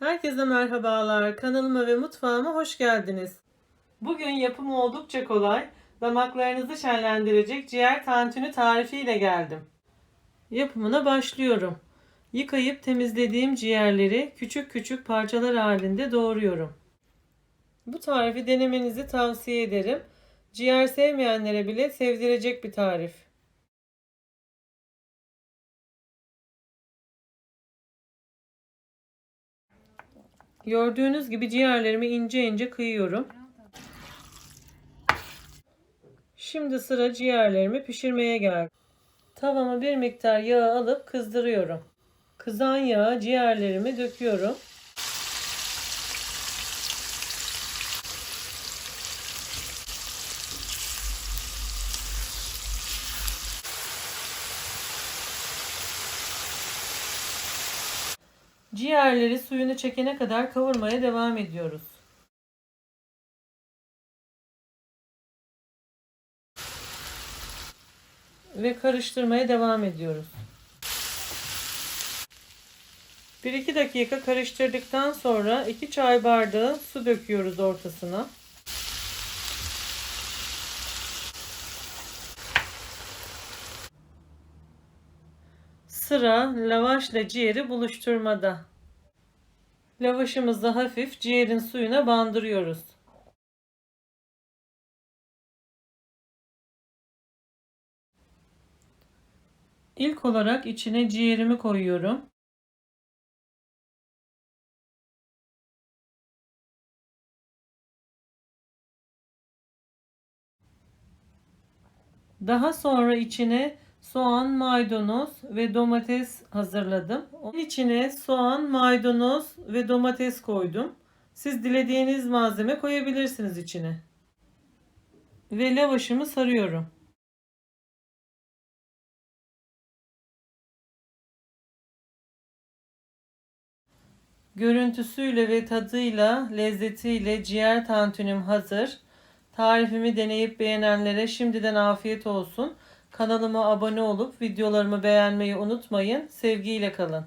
Herkese merhabalar. Kanalıma ve mutfağıma hoş geldiniz. Bugün yapımı oldukça kolay, damaklarınızı şenlendirecek ciğer tantuni tarifiyle geldim. Yapımına başlıyorum. Yıkayıp temizlediğim ciğerleri küçük küçük parçalar halinde doğruyorum. Bu tarifi denemenizi tavsiye ederim. Ciğer sevmeyenlere bile sevdirecek bir tarif. Gördüğünüz gibi ciğerlerimi ince ince kıyıyorum. Şimdi sıra ciğerlerimi pişirmeye geldi. Tavama bir miktar yağ alıp kızdırıyorum. Kızan yağa ciğerlerimi döküyorum. Ciğerleri suyunu çekene kadar kavurmaya devam ediyoruz. Ve karıştırmaya devam ediyoruz. 1-2 dakika karıştırdıktan sonra 2 çay bardağı su döküyoruz ortasına. Sıra lavaşla ciğeri buluşturmada. Lavaşımızı hafif ciğerin suyuna bandırıyoruz. İlk olarak içine ciğerimi koyuyorum. Daha sonra içine soğan, maydanoz ve domates hazırladım. Onun içine soğan, maydanoz ve domates koydum. Siz dilediğiniz malzeme koyabilirsiniz içine. Ve lavaşımı sarıyorum. Görüntüsüyle ve tadıyla, lezzetiyle ciğer tantunim hazır. Tarifimi deneyip beğenenlere şimdiden afiyet olsun. Kanalıma abone olup videolarımı beğenmeyi unutmayın. Sevgiyle kalın.